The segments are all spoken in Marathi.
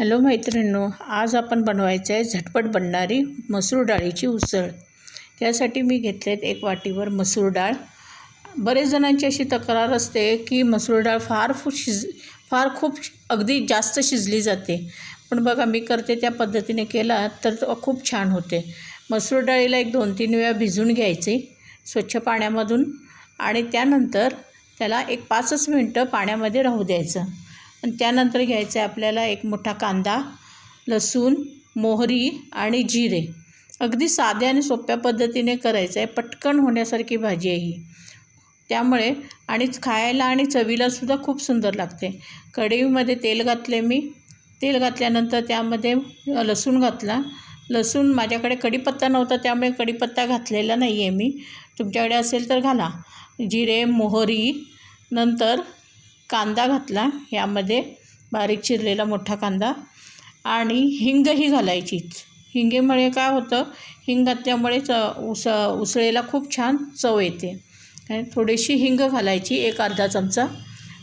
हॅलो मैत्रिणींनो आज आपण बनवायचं आहे झटपट बनणारी मसूर डाळीची उसळ. त्यासाठी मी घेतलेत एक वाटीवर मसूर डाळ. बरेच जणांची अशी तक्रार असते की मसूर डाळ फार फू शिज फार खूप अगदी जास्त शिजली जाते. पण बघा मी करते त्या पद्धतीने केला तर तो खूप छान होते. मसूर डाळीला एक दोन तीन वेळा भिजून घ्यायची स्वच्छ पाण्यामधून आणि त्यानंतर त्याला एक पाचच मिनटं पाण्यामध्ये राहू द्यायचं. आणि त्यानंतर घ्यायचं आहे आपल्याला एक मोठा कांदा लसूण मोहरी आणि जिरे. अगदी साध्या आणि सोप्या पद्धतीने करायचं आहे. पटकन होण्यासारखी भाजी आहे ही. त्यामुळे आणि खायला आणि चवीलासुद्धा खूप सुंदर लागते. कढईमध्ये तेल घातले मी. तेल घातल्यानंतर त्यामध्ये लसूण घातला. लसूण माझ्याकडे कढीपत्ता नव्हता त्यामुळे कढीपत्ता घातलेला नाही आहे मी. तुमच्याकडे असेल तर घाला. जिरे मोहरी नंतर कांदा घातला. यामध्ये बारीक चिरलेला मोठा कांदा आणि हिंगही घालायचीच हिंगेमुळे काय होतं? हिंग घातल्यामुळे च उस उसळीला खूप छान चव येते. आणि थोडीशी हिंग घालायची एक अर्धा चमचा.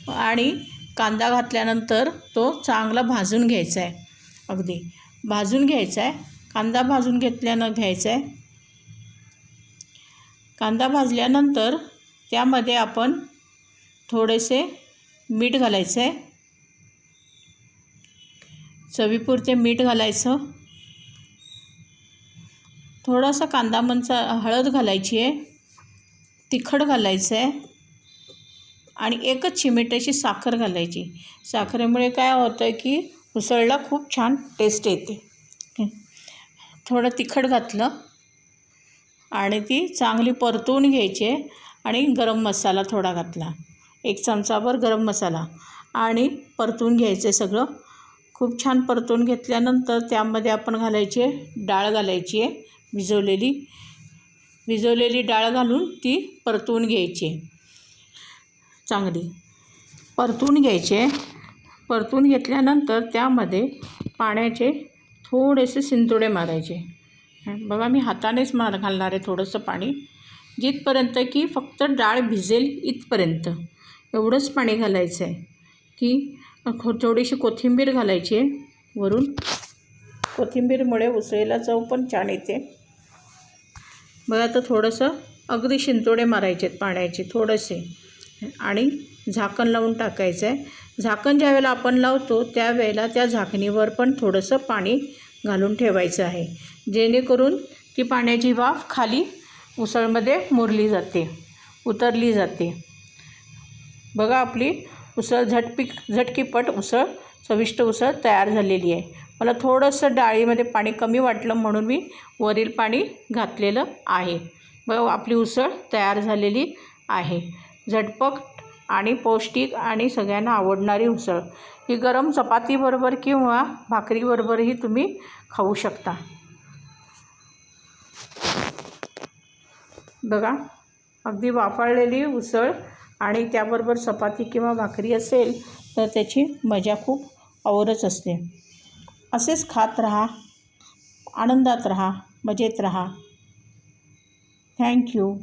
आणि कांदा घातल्यानंतर तो चांगला भाजून घ्यायचा आहे अगदी. भाजून घ्यायचा आहे कांदा भाजून घेतल्यानं घ्यायचा आहे कांदा भाजल्यानंतर त्यामध्ये आपण थोडेसे मीठ घालायचं आहे. चवीपुरते मीठ घालायचं. थोडासा कांदा मनचा हळद घालायची आहे. तिखट घालायचं आहे. आणि एकच चिमिटाची साखर घालायची. साखरेमुळे काय होतं आहे की उसळला खूप छान टेस्ट येते. थोडं तिखट घातलं. आणि ती चांगली परतवून घ्यायची आणि गरम मसाला थोडा घातला. एक चमचाभर गरम मसाला आणि परतून घ्यायचं सगळं. खूप छान परतून घेतल्यानंतर त्यामध्ये आपण घालायची आहे डाळ घालायची आहे भिजवलेली. भिजवलेली डाळ घालून ती परतवून घ्यायची. चांगली. परतून घ्यायचे. परतून घेतल्यानंतर त्यामध्ये पाण्याचे थोडेसे सिंतोडे मारायचे. बघा मी हातानेच मार घालणार आहे थोडंसं पाणी. जिथपर्यंत की फक्त डाळ भिजेल इथपर्यंत. एवढंच पाणी घालायचं आहे की थोडीशी कोथिंबीर घालायची आहे वरून. कोथिंबीरमुळे उसळीला चव पण छान येते. बघा आता थोडंसं अगदी शिंतोडे मारायचे आहेत पाण्याचे थोडेसे. आणि झाकण लावून टाकायचं आहे झाकण ज्या वेळेला आपण लावतो त्यावेळेला त्या झाकणीवर पण थोडंसं पाणी घालून ठेवायचं आहे. जेणेकरून ती पाण्याची वाफ खाली उसळमध्ये मुरली जाते उतरली जाते. बघा आपली उसळ झटपीक झटकीपट उसळ चविष्ट उसळ तयार झालेली आहे. मला थोडंसं डाळीमध्ये पाणी कमी वाटलं म्हणून मी वरील पाणी घातलेलं आहे. बघा आपली उसळ तयार झालेली आहे. झटपट आणि पौष्टिक आणि सगळ्यांना आवडणारी उसळ. ही गरम चपातीबरोबर किंवा भाकरीबरोबरही तुम्ही खाऊ शकता. बघा. अगदी वाफाळलेली उसळ आणि त्याबरोबर चपाती किंवा भाकरी असेल तर त्याची मजा खूप आवरच असते. असेच खात राहा आनंदात राहा मजेत राहा. थँक्यू